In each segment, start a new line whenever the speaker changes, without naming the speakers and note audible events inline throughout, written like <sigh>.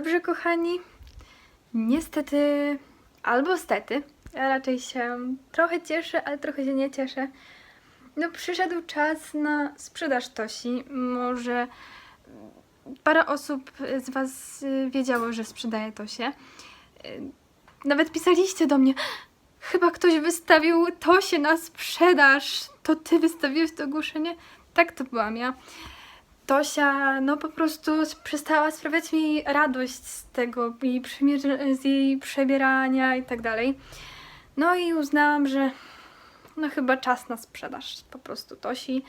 Dobrze, kochani. Niestety, albo stety, ja raczej się trochę cieszę, ale trochę się nie cieszę. No, przyszedł czas na sprzedaż Tosi. Może parę osób z Was wiedziało, że sprzedaję Tosię. Nawet pisaliście do mnie. Chyba ktoś wystawił Tosię na sprzedaż. To Ty wystawiłeś to ogłoszenie? Tak, to byłam ja. Tosia, no po prostu przestała sprawiać mi radość z tego, przymierz- z jej przebierania i tak dalej. No i uznałam, że no chyba czas na sprzedaż po prostu Tosi.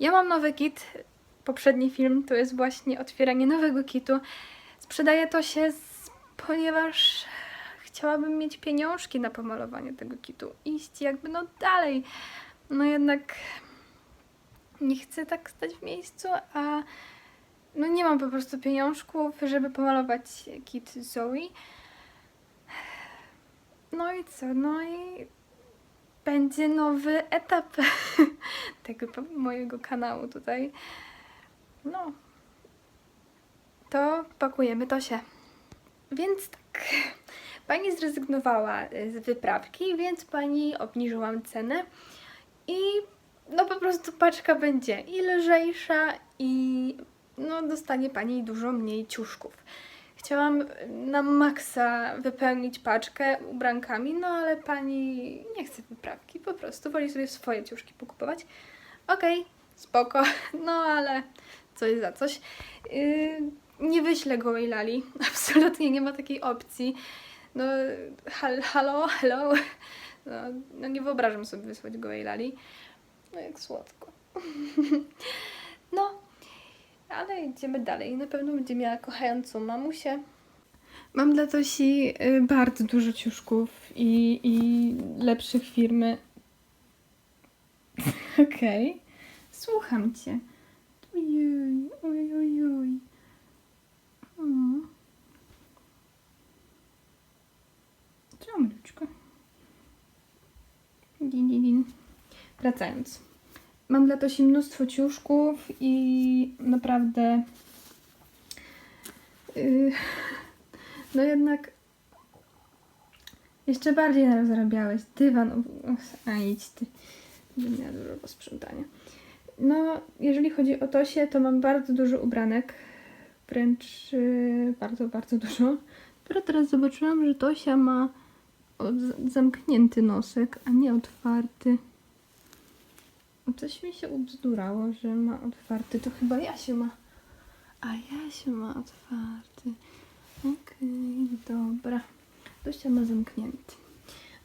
Ja mam nowy kit. Poprzedni film to jest właśnie otwieranie nowego kitu. Sprzedaję to się, ponieważ chciałabym mieć pieniążki na pomalowanie tego kitu. Iść jakby no dalej. No jednak nie chcę tak stać w miejscu, a no nie mam po prostu pieniążków, żeby pomalować kit Zoe. No i co? No i będzie nowy etap <laughs> tego mojego kanału tutaj. No. To pakujemy to się. Więc tak. Pani zrezygnowała z wyprawki, więc pani obniżyłam cenę i no po prostu paczka będzie i lżejsza i no dostanie pani dużo mniej ciuszków. Chciałam na maksa wypełnić paczkę ubrankami, no ale pani nie chce wyprawki, po prostu woli sobie swoje ciuszki pokupować. Okej, spoko, <laughs> no ale coś za coś. Yy, nie wyślę gołej lali, <laughs> absolutnie nie ma takiej opcji. No, hal, halo. No, no nie wyobrażam sobie wysłać gołej lali. No jak słodko. <laughs> no, ale idziemy dalej. Na pewno będzie miała kochającą mamusię. Mam dla Tosi y, bardzo dużo ciuszków i, i lepszych firmy. <laughs> Okej, słucham cię. Ojej, ojej, ojej. Mm. Maluczko? Din, din, din. Wracając. Mam dla Tosi mnóstwo ciuszków i naprawdę... Yy, no jednak... Jeszcze bardziej naraz zarabiałeś. Dywan... A idź ty. Będę miała dużo posprzątania. No, jeżeli chodzi o Tosię, to mam bardzo dużo ubranek. Wręcz yy, bardzo, bardzo dużo. Dopiero teraz zobaczyłam, że Tosia ma zamknięty nosek, a nie otwarty. Coś mi się ubzdurało, że ma otwarty. To chyba Jasiu ma. A Jasiu ma otwarty. Okej, dobra. Tosia ma zamknięty.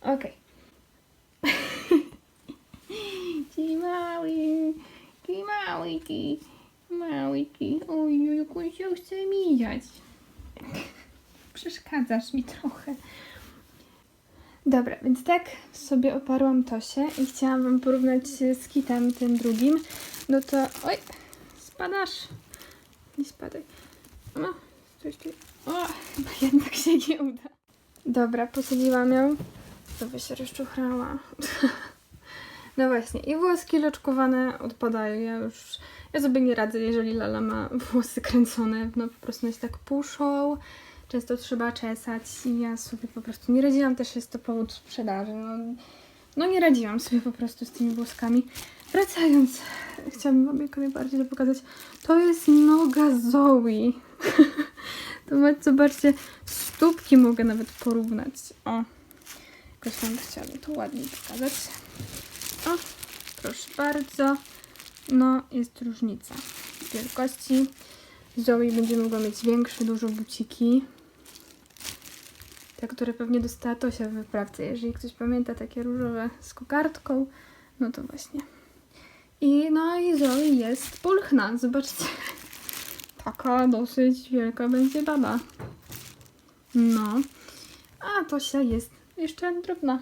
Okej. <laughs> Ci mały, ci mały, ci mały, ci. Oj, jak się chce mijać. <laughs> Przeszkadzasz mi trochę. Dobra, więc tak sobie oparłam Tosię i chciałam Wam porównać z kitem tym drugim. No to... Oj, spadasz. Nie spadaj. No, coś tu... O, chyba jednak się nie uda. Dobra, posadziłam ją. To by się rozczuchrała. <laughs> No właśnie, i włoski loczkowane odpadają. Ja już... Ja sobie nie radzę, jeżeli Lala ma włosy kręcone. No po prostu one się tak puszą. Często trzeba czesać i ja sobie po prostu nie radziłam. Też jest to powód sprzedaży. No, no nie radziłam sobie po prostu z tymi włoskami. Wracając, chciałabym Wam jak najbardziej to pokazać. To jest noga Zoe. <laughs> to zobaczcie, stópki mogę nawet porównać. O, jakoś Wam chciałabym to ładniej pokazać. O, proszę bardzo. No, jest różnica wielkości. Zoe będzie mogła mieć większe, dużo buciki. Te, które pewnie dostała Tosia w wyprawce. Jeżeli ktoś pamięta takie różowe z kokardką, no to właśnie. I no i Zoe jest pulchna. Zobaczcie. <laughs> Taka dosyć wielka będzie baba. No. A Tosia jest jeszcze drobna.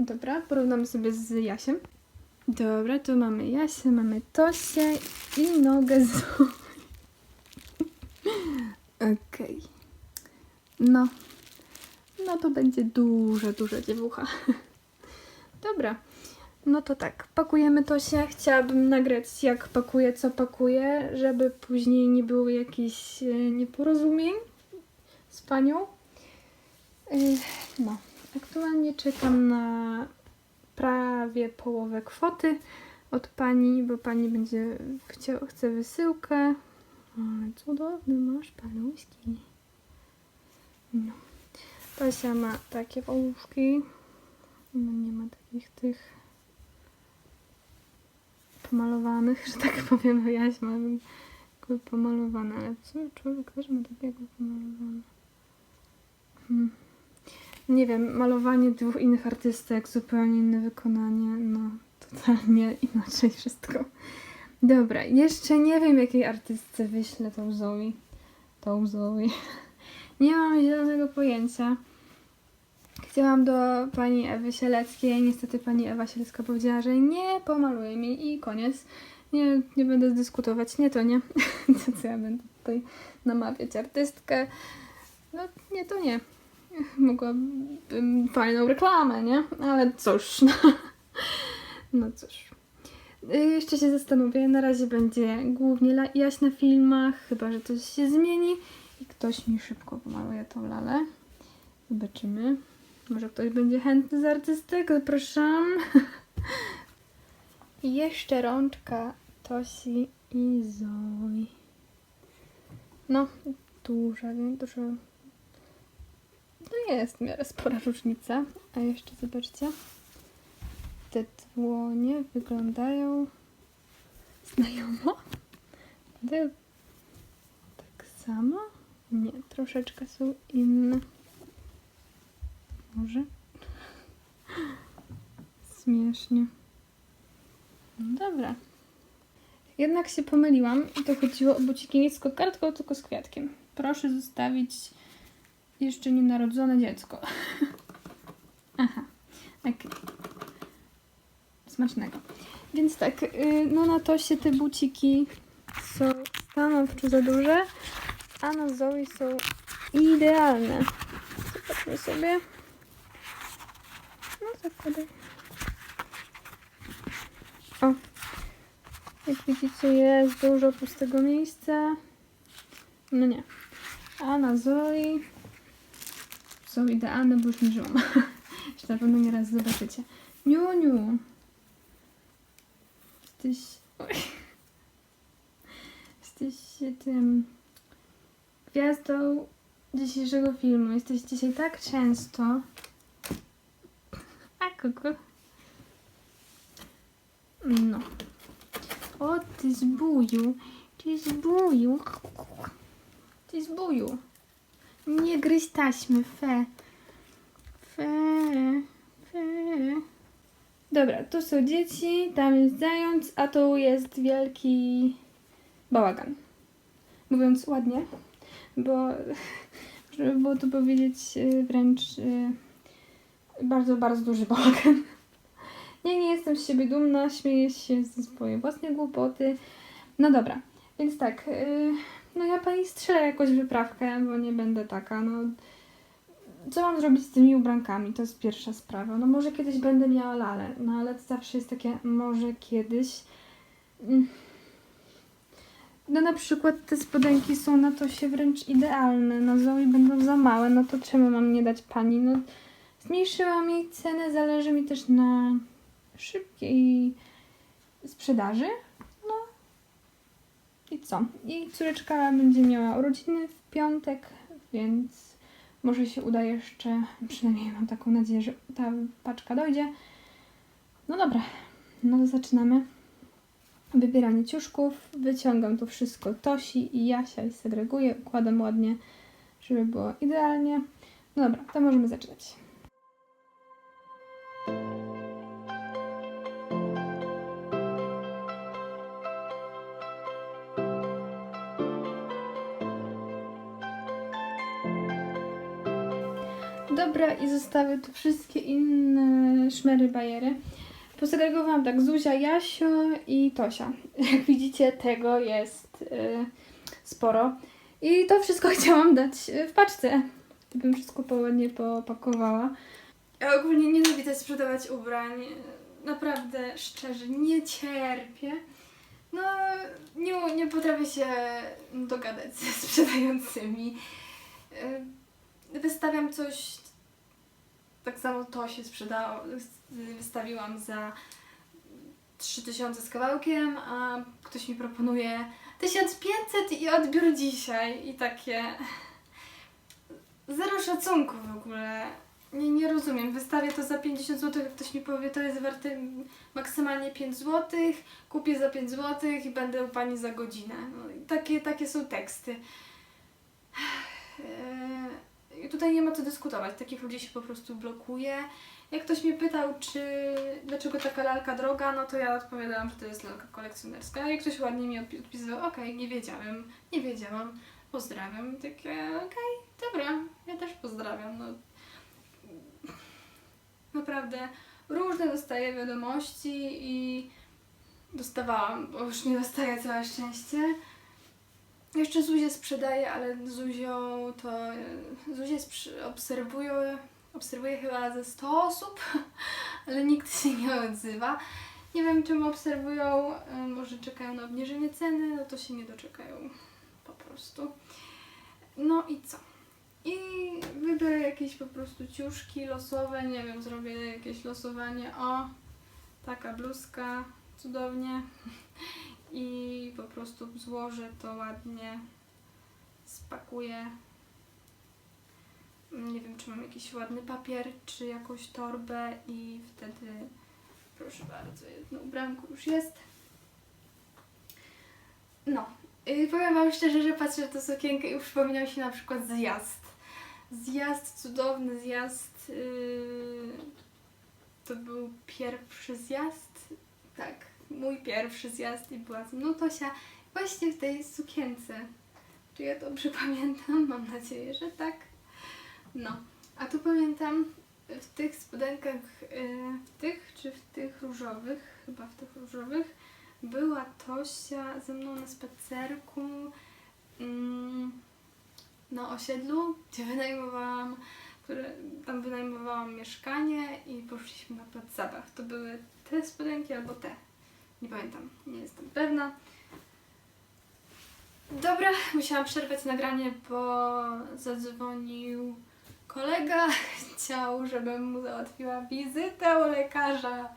Dobra, porównamy sobie z Jasiem. Dobra, tu mamy Jasię, mamy Tosię i nogę Zoe. <laughs> Okej. No. No to będzie duża, duża dziewucha. <laughs> Dobra. No to tak, pakujemy to się. Chciałabym nagrać jak pakuję, co pakuję, żeby później nie było jakichś e, nieporozumień. z panią. Y, No, aktualnie czekam na prawie połowę kwoty od pani, bo pani będzie chciał, chce wysyłkę. Ale cudowny masz paluszki. No. Basia ma takie paluszki. No nie ma takich tych pomalowanych, że tak powiem, Jaś ma jakby pomalowane, ale w sumie człowiek też ma tak jakby pomalowane. Hmm. Nie wiem, malowanie dwóch innych artystek, zupełnie inne wykonanie, no totalnie inaczej wszystko. Dobra, jeszcze nie wiem jakiej artystce wyślę tą Zoe. Tą Zoe. Nie mam zielonego pojęcia. Chciałam do pani Ewy Sieleckiej, niestety pani Ewa Sielecka powiedziała, że nie pomaluje mi i koniec. Nie, nie będę dyskutować, nie to nie. <laughs> Co, ja będę tutaj namawiać artystkę? No nie, to nie. Mogłabym fajną reklamę, nie? Ale cóż, no, <laughs> no cóż. Y, Jeszcze się zastanowię, na razie będzie głównie Jaś na filmach, chyba że coś się zmieni i ktoś mi szybko pomaluje tą lalę. Zobaczymy. Może ktoś będzie chętny z artystek, zapraszam. <laughs> I jeszcze rączka Tosi i Zoi. No, duża? Dużo. No jest w miarę spora różnica. A jeszcze zobaczcie. Te dłonie wyglądają znajomo. Tak samo? Nie, troszeczkę są inne. Może? Śmiesznie. No dobra. Jednak się pomyliłam i to chodziło o buciki nie z kokardką, tylko z kwiatkiem. Proszę zostawić jeszcze nienarodzone dziecko. <laughs> Aha. Okej. Smacznego. Więc tak, y, no na to się te buciki są stanowczo za duże, a na Zoe są idealne. Zobaczmy sobie. No zakładaj. O. Jak widzicie jest dużo pustego miejsca. No nie. A na Zoe są idealne, bo już nie żyłam. <laughs> Jeszcze na pewno nieraz zobaczycie. Niuniu. Jesteś... Oj. <laughs> Jesteś tym... Gwiazdą dzisiejszego filmu. Jesteś dzisiaj tak często. A kuku. No. O, ty zbuju. Ty zbuju. Ty zbuju. Nie gryź taśmy, fe. Fe. Fe. Dobra, tu są dzieci, tam jest zając, a tu jest wielki bałagan. Mówiąc ładnie, bo <laughs> żeby było to powiedzieć y, wręcz y, bardzo, bardzo duży bałagan. <laughs> Nie, nie jestem z siebie dumna, śmieję się ze swojej własnej głupoty. No dobra, więc tak, y, no ja pani strzelę jakąś wyprawkę, bo nie będę taka, no. Co mam zrobić z tymi ubrankami? To jest pierwsza sprawa. No może kiedyś będę miała lalę, no ale to zawsze jest takie może kiedyś. No na przykład te spodenki są na to się wręcz idealne, na Zoe będą za małe, no to czemu mam nie dać pani? No zmniejszyłam jej cenę, zależy mi też na szybkiej sprzedaży. No i co? I córeczka będzie miała urodziny w piątek, więc może się uda jeszcze, przynajmniej mam taką nadzieję, że ta paczka dojdzie. No dobra, no to zaczynamy. Wybieranie ciuszków, wyciągam to wszystko Tosi i Jasia i segreguję, układam ładnie, żeby było idealnie. No dobra, to możemy zaczynać. Dobra, i zostawię tu wszystkie inne szmery bajery. Posegregowałam tak Zuzia, Jasio i Tosia. <laughs> Jak widzicie, tego jest y, sporo. I to wszystko <laughs> chciałam dać y, w paczce. Bym wszystko ładnie popakowała. Ja ogólnie nienawidzę sprzedawać ubrań. Naprawdę, szczerze, nie cierpię. No, nie, nie potrafię się dogadać ze <laughs> sprzedającymi. Y, wystawiam coś, tak samo to się sprzedało, wystawiłam za 3000 z kawałkiem, a ktoś mi proponuje 1500 i odbiór dzisiaj i takie zero szacunku w ogóle. Nie, nie rozumiem. Wystawię to za 50 zł, jak ktoś mi powie, to jest warte maksymalnie 5 zł, kupię za 5 zł i będę u pani za godzinę. No, takie, takie są teksty. Eee, I tutaj nie ma co dyskutować. Takich ludzi się po prostu blokuje. Jak ktoś mnie pytał, czy dlaczego taka lalka droga, no to ja odpowiadałam, że to jest lalka kolekcjonerska. I ktoś ładnie mi odpi- odpisywał, okej, nie wiedziałem, nie wiedziałam, pozdrawiam. Takie, okej, dobra, ja też pozdrawiam. No, naprawdę różne dostaję wiadomości i dostawałam, bo już nie dostaję całe szczęście. Jeszcze Zuzię sprzedaję, ale Zuzią to Zuzię obserwuję, obserwuję chyba ze 100 osób, <laughs> ale nikt się nie odzywa. Nie wiem czemu obserwują, y, może czekają na obniżenie ceny, no to się nie doczekają po prostu. No i co? I wybiorę jakieś po prostu ciuszki losowe, nie wiem, zrobię jakieś losowanie. O, taka bluzka, cudownie. <laughs> I po prostu złożę to ładnie, spakuję. Nie wiem, czy mam jakiś ładny papier, czy jakąś torbę i wtedy, proszę bardzo, jedno ubranko już jest. No, i powiem Wam szczerze, że patrzę na tę sukienkę i przypomniał się na przykład zjazd. Zjazd, cudowny zjazd. Yy, to był pierwszy zjazd. Tak, mój pierwszy zjazd i była ze mną Tosia właśnie w tej sukience. Czy ja dobrze <laughs> pamiętam? Mam nadzieję, że tak. No, a tu pamiętam w tych spodenkach, yy, w tych czy w tych różowych, chyba w tych różowych, była Tosia ze mną na spacerku mm, na osiedlu, gdzie <laughs> wynajmowałam, tam wynajmowałam mieszkanie i poszliśmy na plac zabaw. To były te spodenki albo te. Nie pamiętam, nie jestem pewna. Dobra, musiałam przerwać nagranie, bo zadzwonił kolega. <laughs> Chciał, żebym mu załatwiła wizytę u lekarza.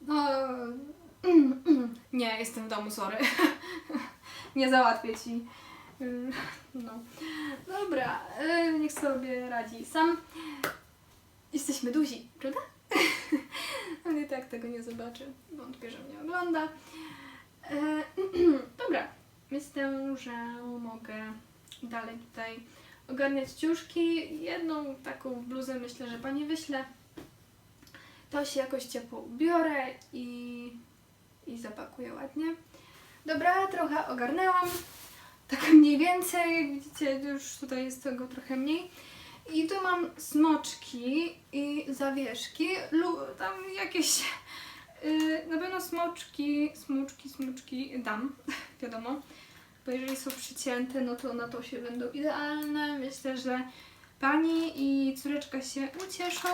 No, <clears throat> nie, jestem w domu, sorry. <laughs> nie załatwię ci. <clears throat> No. Dobra, y, niech sobie radzi sam. Jesteśmy duzi, prawda? <laughs> Ale i tak tego nie zobaczy. Wątpię, że mnie ogląda. E, <clears throat> Dobra, myślę, że mogę dalej tutaj ogarniać ciuszki. Jedną taką bluzę myślę, że pani wyśle. To się jakoś ciepło ubiorę i, i zapakuję ładnie. Dobra, trochę ogarnęłam. Tak mniej więcej, widzicie, już tutaj jest tego trochę mniej. I tu mam smoczki i zawieszki, lub tam jakieś, yy, na pewno smoczki, smoczki, smoczki dam, <laughs> wiadomo. Bo jeżeli są przycięte, no to na to się będą idealne. Myślę, że pani i córeczka się ucieszą.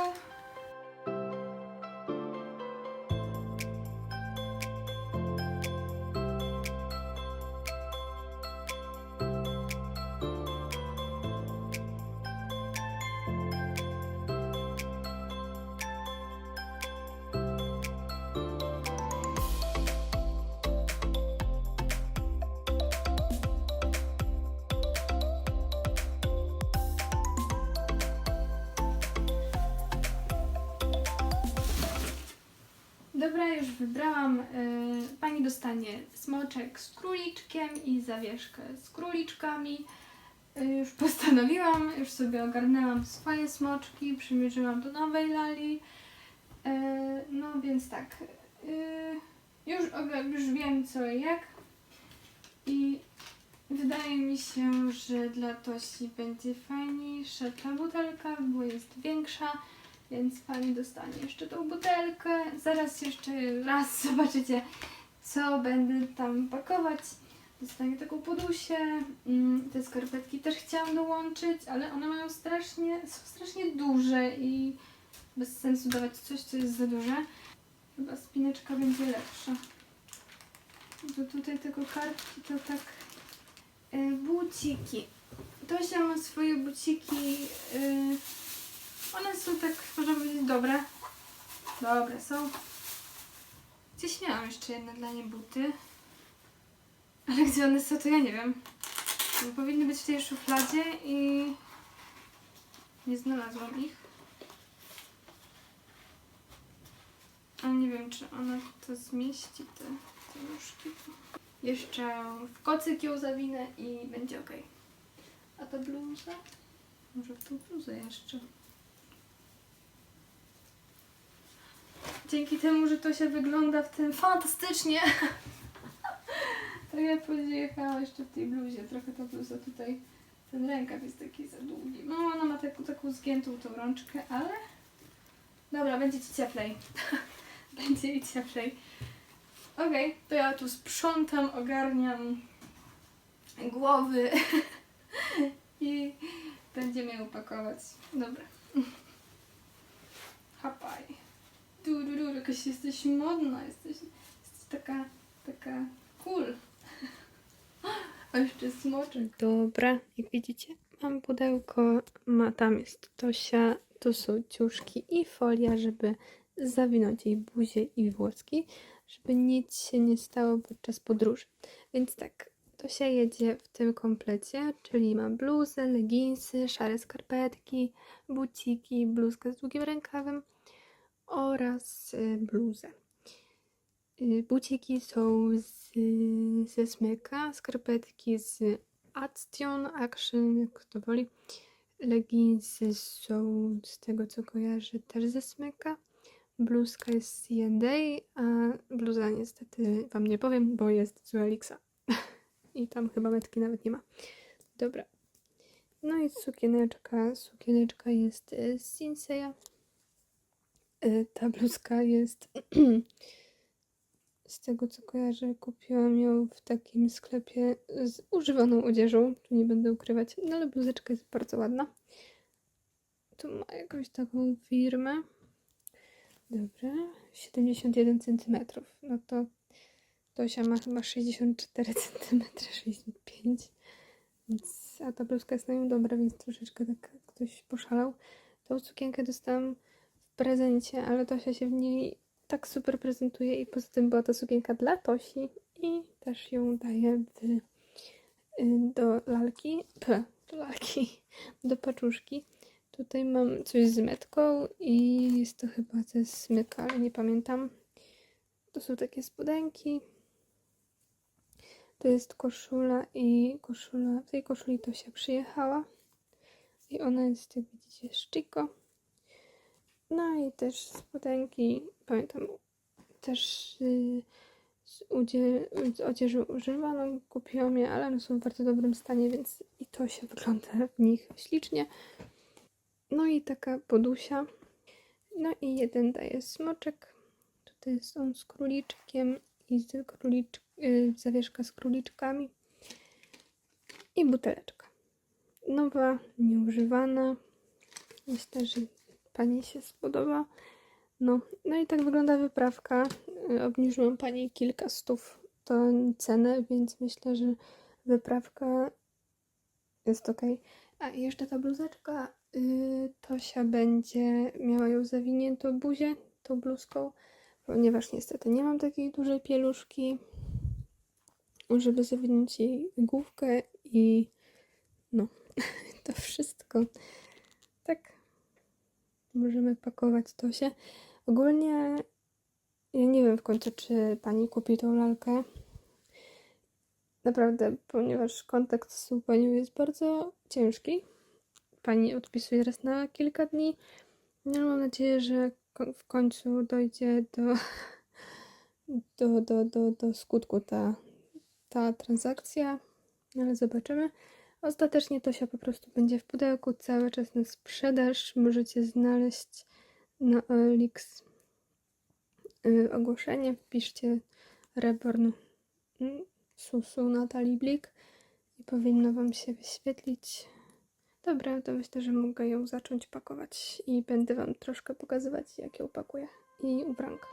Już wybrałam. y, Pani dostanie smoczek z króliczkiem i zawieszkę z króliczkami. Y, Już postanowiłam, już sobie ogarnęłam swoje smoczki, przymierzyłam do nowej lali. Y, No więc tak, już, już wiem co i jak. I wydaje mi się, że dla Tosi będzie fajniejsza ta butelka, bo jest większa. Więc pani dostanie jeszcze tą butelkę. Zaraz jeszcze raz <laughs> zobaczycie, co będę tam pakować. Dostanie taką podusię. Mm, Te skarpetki też chciałam dołączyć, ale one mają strasznie, są strasznie duże i bez sensu dawać coś, co jest za duże. Chyba spineczka będzie lepsza. Bo tutaj tylko kartki to tak e, buciki. Tosia ma swoje buciki. Yy, one są tak, można powiedzieć, dobre. Dobre są. Gdzieś miałam jeszcze jedne dla niej buty. Ale gdzie one są, to ja nie wiem. Powinny być w tej szufladzie i nie znalazłam ich. Ale nie wiem, czy ona to zmieści, te, te nóżki. Jeszcze w kocyk ją zawinę i będzie ok. A ta bluza? Może w tą bluzę jeszcze. Dzięki temu, że to się wygląda w tym fantastycznie, <laughs> to ja pojechałam jeszcze w tej bluzie. Trochę ta bluza tutaj, ten rękaw jest taki za długi. No, ona ma taką, taką zgiętą tą rączkę, ale... Dobra, będzie ci cieplej. <laughs> będzie ci cieplej. Okej, to ja tu sprzątam, ogarniam głowy <laughs> i będziemy ją pakować. Dobra. Hapaj. Du, jakaś jesteś modna, jesteś, jesteś taka, taka cool. <laughs> A jeszcze smoczek. Dobra, jak widzicie, mam pudełko, ma, tam jest Tosia, tu są ciuszki i folia, żeby zawinąć jej buzię i włoski, żeby nic się nie stało podczas podróży. Więc tak, Tosia jedzie w tym komplecie, czyli ma bluzę, leginsy, szare skarpetki, buciki, bluzkę z długim rękawem oraz y, bluzę. Y, Buciki są z, ze smyka, skarpetki z Action, Action, jak kto woli. Leginsy są z tego co kojarzę też ze smyka. Bluzka jest z C&A, a bluza niestety wam nie powiem, bo jest z Elixa. <laughs> I tam chyba metki nawet nie ma. Dobra. No i sukieneczka. Sukieneczka jest y, z Sinseya. Y, Ta bluzka jest <clears throat> z tego co kojarzę, kupiłam ją w takim sklepie z używaną odzieżą. Tu nie będę ukrywać, no ale bluzeczka jest bardzo ładna. Tu ma jakąś taką firmę. Dobra, 71 cm. No to Tosia ma chyba 64 cm, 65 więc, a ta bluzka jest na nią dobra, więc troszeczkę tak ktoś poszalał. Tą sukienkę dostałam prezencie, ale Tosia się w niej tak super prezentuje i poza tym była to sukienka dla Tosi i też ją daję w, y, do lalki, p, do lalki, <laughs> do paczuszki. Tutaj mam coś z metką i jest to chyba ze smyka, ale nie pamiętam. To są takie spodenki. To jest koszula i koszula, w tej koszuli to się przyjechała. I ona jest, jak widzicie, szczyko. No i też spodenki, pamiętam, też y, z, z odzieży używaną kupiłam je, ale one są w bardzo dobrym stanie, więc i to się wygląda w nich ślicznie. No i taka podusia. No i jeden daje smoczek. Tutaj jest on z króliczkiem i z królicz, y, zawieszka z króliczkami. I buteleczka. Nowa, nieużywana. Myślę, że Pani się spodoba. No, no i tak wygląda wyprawka. Obniżyłam Pani kilka stów to cenę, więc myślę, że wyprawka jest ok. A jeszcze ta bluzeczka, yy, Tosia będzie miała ją zawiniętą buzię tą bluzką, ponieważ niestety nie mam takiej dużej pieluszki, żeby zawinąć jej główkę i no, <laughs> to wszystko. Możemy pakować to się. Ogólnie ja nie wiem w końcu, czy pani kupi tą lalkę. Naprawdę, ponieważ kontakt z panią jest bardzo ciężki. Pani odpisuje raz na kilka dni. No, mam nadzieję, że w końcu dojdzie do, <laughs> do, do, do, do skutku ta, ta transakcja. Ale zobaczymy. Ostatecznie to się po prostu będzie w pudełku cały czas na sprzedaż. Możecie znaleźć na OLX y, ogłoszenie. Wpiszcie Reborn mm, Susu Natalii Blik i powinno Wam się wyświetlić. Dobra, to myślę, że mogę ją zacząć pakować i będę Wam troszkę pokazywać, jak ją pakuję i ubranka.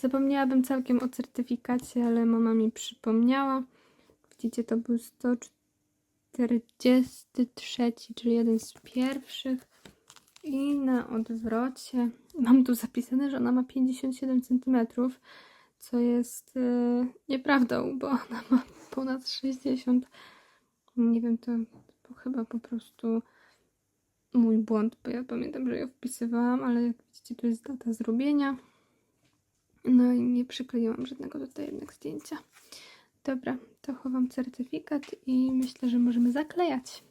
Zapomniałabym całkiem o certyfikacie, ale mama mi przypomniała. Widzicie, to był 143, czyli jeden z pierwszych. I na odwrocie mam tu zapisane, że ona ma 57 cm, co jest yy, nieprawdą, bo ona ma ponad 60. Nie wiem, to, to chyba po prostu mój błąd, bo ja pamiętam, że ją wpisywałam, ale jak widzicie, tu jest data zrobienia. No i nie przykleiłam żadnego tutaj jednak zdjęcia. Dobra, to chowam certyfikat i myślę, że możemy zaklejać.